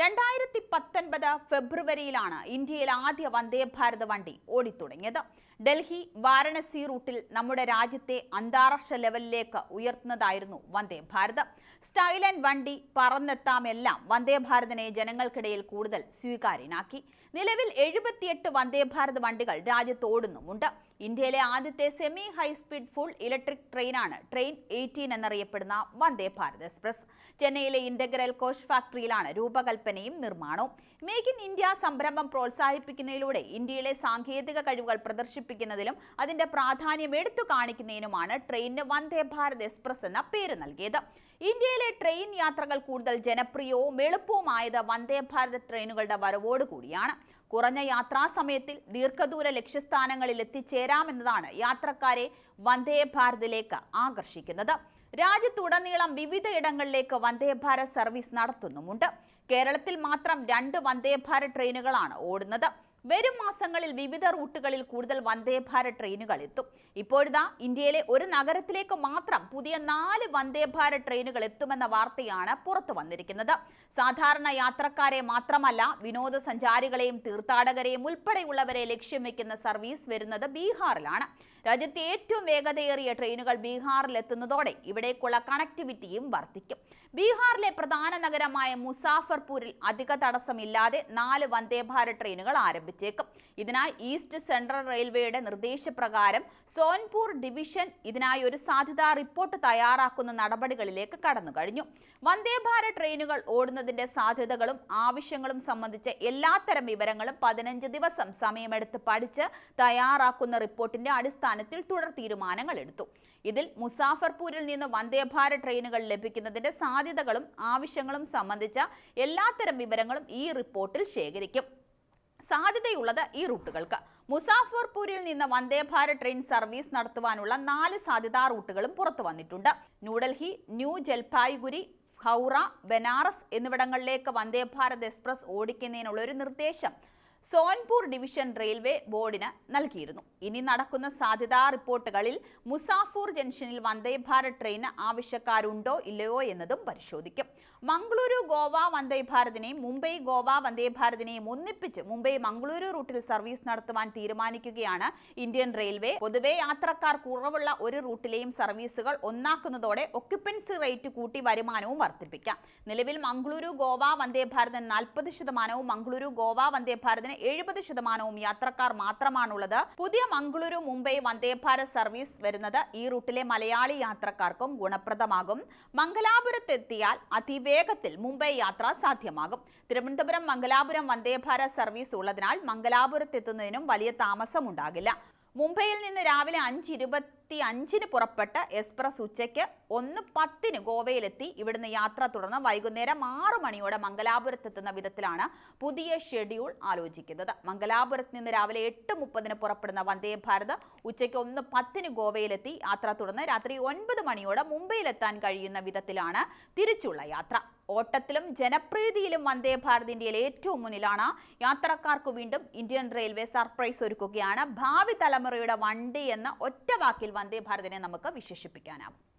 രണ്ടായിരത്തി പത്തൊൻപത് ഫെബ്രുവരിയിലാണ് ഇന്ത്യയിൽ ആദ്യ വന്ദേ ഭാരത് വണ്ടി ഓടിത്തുടങ്ങിയത്. ഡൽഹി വാരണസി റൂട്ടിൽ നമ്മുടെ രാജ്യത്തെ അന്താരാഷ്ട്ര ലെവലിലേക്ക് ഉയർത്തുന്നതായിരുന്നു വന്ദേ ഭാരത്. സ്റ്റൈൽ ആൻഡ് വണ്ടി പറന്നെത്താമെല്ലാം വന്ദേ ഭാരതിനെ ജനങ്ങൾക്കിടയിൽ കൂടുതൽ സ്വീകാര്യനാക്കി. നിലവിൽ എഴുപത്തിയെട്ട് വന്ദേ ഭാരത് വണ്ടികൾ രാജ്യത്ത് ഓടുന്നുമുണ്ട് ഇന്ത്യയിലെ ആദ്യത്തെ semi high speed full electric ട്രെയിനാണ് ട്രെയിൻ എയ്റ്റീൻ എന്നറിയപ്പെടുന്ന വന്ദേ ഭാരത് എക്സ്പ്രസ് ചെന്നൈയിലെ ഇന്റഗ്രൽ കോച്ച് ഫാക്ടറിയിലാണ് രൂപകൽപ്പനയും നിർമ്മാണവും. മേക്ക് ഇൻ ഇന്ത്യ സംരംഭം പ്രോത്സാഹിപ്പിക്കുന്നതിലൂടെ ഇന്ത്യയിലെ സാങ്കേതിക കഴിവുകൾ പ്രദർശിപ്പിക്കുന്നതിലും അതിന്റെ പ്രാധാന്യം എടുത്തു കാണിക്കുന്നതിനുമാണ് ട്രെയിനിന് വന്ദേ ഭാരത് എക്സ്പ്രസ് എന്ന പേര് നൽകിയത്. ഇന്ത്യയിലെ ട്രെയിൻ യാത്രകൾ കൂടുതൽ ജനപ്രിയവും എളുപ്പവുമായത് വന്ദേ ഭാരത് ട്രെയിനുകളുടെ വരവോടുകൂടിയാണ്. കുറഞ്ഞ യാത്രാ സമയത്തിൽ ദീർഘദൂര ലക്ഷ്യസ്ഥാനങ്ങളിൽ എത്തിച്ചേരാമെന്നതാണ് യാത്രക്കാരെ വന്ദേ ഭാരതിലേക്ക് ആകർഷിക്കുന്നത്. രാജ്യത്തുടനീളം വിവിധ ഇടങ്ങളിലേക്ക് വന്ദേ ഭാരത് സർവീസ് നടത്തുന്നുമുണ്ട്. കേരളത്തിൽ മാത്രം രണ്ട് വന്ദേ ഭാരത് ട്രെയിനുകളാണ് ഓടുന്നത്. വരും മാസങ്ങളിൽ വിവിധ റൂട്ടുകളിൽ കൂടുതൽ വന്ദേ ഭാരത് ട്രെയിനുകൾ എത്തും. ഇപ്പോഴിതാ ഇന്ത്യയിലെ ഒരു നഗരത്തിലേക്ക് മാത്രം പുതിയ നാല് വന്ദേ ഭാരത് ട്രെയിനുകൾ എത്തുമെന്ന വാർത്തയാണ് പുറത്തു വന്നിരിക്കുന്നത്. സാധാരണ യാത്രക്കാരെ മാത്രമല്ല വിനോദസഞ്ചാരികളെയും തീർത്ഥാടകരെയും ഉൾപ്പെടെയുള്ളവരെ ലക്ഷ്യം വെക്കുന്ന സർവീസ് വരുന്നത് ബീഹാറിലാണ്. രാജ്യത്തെ ഏറ്റവും വേഗതയേറിയ ട്രെയിനുകൾ ബീഹാറിൽ എത്തുന്നതോടെ ഇവിടേക്കുള്ള കണക്ടിവിറ്റിയും വർദ്ധിക്കും. ബീഹാറിലെ പ്രധാന നഗരമായ മുസാഫർപൂരിൽ അധിക തടസ്സമില്ലാതെ നാല് വന്ദേ ഭാരത് ട്രെയിനുകൾ ആരംഭിച്ചേക്കും ഇതിനായി ഈസ്റ്റ് സെൻട്രൽ റെയിൽവേയുടെ നിർദ്ദേശപ്രകാരം സോൻപൂർ ഡിവിഷൻ ഇതിനായി ഒരു സാധ്യതാ റിപ്പോർട്ട് തയ്യാറാക്കുന്ന നടപടികളിലേക്ക് കടന്നു കഴിഞ്ഞു. വന്ദേ ഭാരത് ട്രെയിനുകൾ ഓടുന്നതിന്റെ സാധ്യതകളും ആവശ്യങ്ങളും സംബന്ധിച്ച എല്ലാത്തരം വിവരങ്ങളും പതിനഞ്ച് ദിവസം സമയമെടുത്ത് പഠിച്ച് തയ്യാറാക്കുന്ന റിപ്പോർട്ടിന്റെ അടിസ്ഥാനത്തിൽ തുടർ തീരുമാനങ്ങൾ എടുത്തു. ഇതിൽ മുസാഫർപൂരിൽ നിന്ന് വന്ദേ ഭാരത് ട്രെയിനുകൾ ലഭിക്കുന്നതിന്റെ സാധ്യതകളും ആവശ്യങ്ങളും സംബന്ധിച്ച എല്ലാത്തരം വിവരങ്ങളും ഈ റിപ്പോർട്ടിൽ ശേഖരിക്കും. സാധ്യതയുള്ളത് ഈ റൂട്ടുകൾക്ക്. മുസാഫർപൂരിൽ നിന്ന് വന്ദേ ഭാരത് ട്രെയിൻ സർവീസ് നടത്തുവാനുള്ള നാല് സാധ്യതാ റൂട്ടുകളും പുറത്തു വന്നിട്ടുണ്ട്. ന്യൂഡൽഹി ന്യൂ ജൽപായ്ഗുരി ഹൗറ ബനാറസ് എന്നിവിടങ്ങളിലേക്ക് വന്ദേ ഭാരത് എക്സ്പ്രസ് ഓടിക്കുന്നതിനുള്ള ഒരു നിർദ്ദേശം സോൻപൂർ ഡിവിഷൻ റെയിൽവേ ബോർഡിന് നൽകിയിരുന്നു. ഇനി നടക്കുന്ന സാധ്യതാ റിപ്പോർട്ടുകളിൽ മുസാഫൂർ ജംഗ്ഷനിൽ വന്ദേ ഭാരത് ട്രെയിന് ആവശ്യക്കാരുണ്ടോ ഇല്ലയോ എന്നതും പരിശോധിക്കും. മംഗളൂരു ഗോവ വന്ദേ ഭാരതിനെയും മുംബൈ ഗോവ വന്ദേ ഭാരതിനെയും ഒന്നിപ്പിച്ച് മുംബൈ മംഗളൂരു റൂട്ടിൽ സർവീസ് നടത്തുവാൻ തീരുമാനിക്കുകയാണ് ഇന്ത്യൻ റെയിൽവേ. പൊതുവെ യാത്രക്കാർ കുറവുള്ള ഒരു റൂട്ടിലെയും സർവീസുകൾ ഒന്നാക്കുന്നതോടെ ഒക്യുപ്പൻസി റേറ്റ് കൂട്ടി വരുമാനവും വർദ്ധിപ്പിക്കാം. നിലവിൽ മംഗളൂരു ഗോവ വന്ദേ ഭാരതിന് നാൽപ്പത് ശതമാനവും മംഗളൂരു ഗോവ വന്ദേ ഭാരതിന് എഴുപത് ശതമാനവും യാത്രക്കാർ മാത്രമാണുള്ളത്. പുതിയ മംഗളൂരു മുംബൈ വന്ദേ ഭാരത് സർവീസ് വരുന്നത് ഈ റൂട്ടിലെ മലയാളി യാത്രക്കാർക്കും ഗുണപ്രദമാകും. മംഗലാപുരത്തെത്തിയാൽ അതിവേഗത്തിൽ മുംബൈ യാത്ര സാധ്യമാകും. തിരുവനന്തപുരം മംഗലാപുരം വന്ദേ ഭാരത് സർവീസ് ഉള്ളതിനാൽ മംഗലാപുരത്തെത്തുന്നതിനും വലിയ താമസമുണ്ടാകില്ല. മുംബൈയിൽ നിന്ന് രാവിലെ അഞ്ച് ഇരുപത്തി അഞ്ചിന് പുറപ്പെട്ട് എക്സ്പ്രസ് ഉച്ചയ്ക്ക് ഒന്ന് പത്തിന് ഗോവയിലെത്തി. ഇവിടുന്ന് യാത്ര തുടർന്ന് വൈകുന്നേരം ആറു മണിയോടെ മംഗലാപുരത്തെത്തുന്ന വിധത്തിലാണ് പുതിയ ഷെഡ്യൂൾ ആലോചിക്കുന്നത്. മംഗലാപുരത്ത് നിന്ന് രാവിലെ എട്ട് മുപ്പതിന് പുറപ്പെടുന്ന വന്ദേ ഭാരത് ഉച്ചയ്ക്ക് ഒന്ന് പത്തിന് ഗോവയിലെത്തി. യാത്ര തുടർന്ന് രാത്രി ഒൻപത് മണിയോടെ മുംബൈയിലെത്താൻ കഴിയുന്ന വിധത്തിലാണ് തിരിച്ചുള്ള യാത്ര. ഓട്ടത്തിലും ജനപ്രീതിയിലും വന്ദേ ഭാരത് ഇന്ത്യയിൽ ഏറ്റവും മുന്നിലാണ്. യാത്രക്കാർക്ക് വീണ്ടും ഇന്ത്യൻ റെയിൽവേ സർപ്രൈസ് ഒരുക്കുകയാണ്. ഭാവി തലമുറയുടെ വണ്ടി എന്ന ഒറ്റ വാക്കിൽ വന്ദേ ഭാരതിനെ നമുക്ക് വിശേഷിപ്പിക്കാനാവും.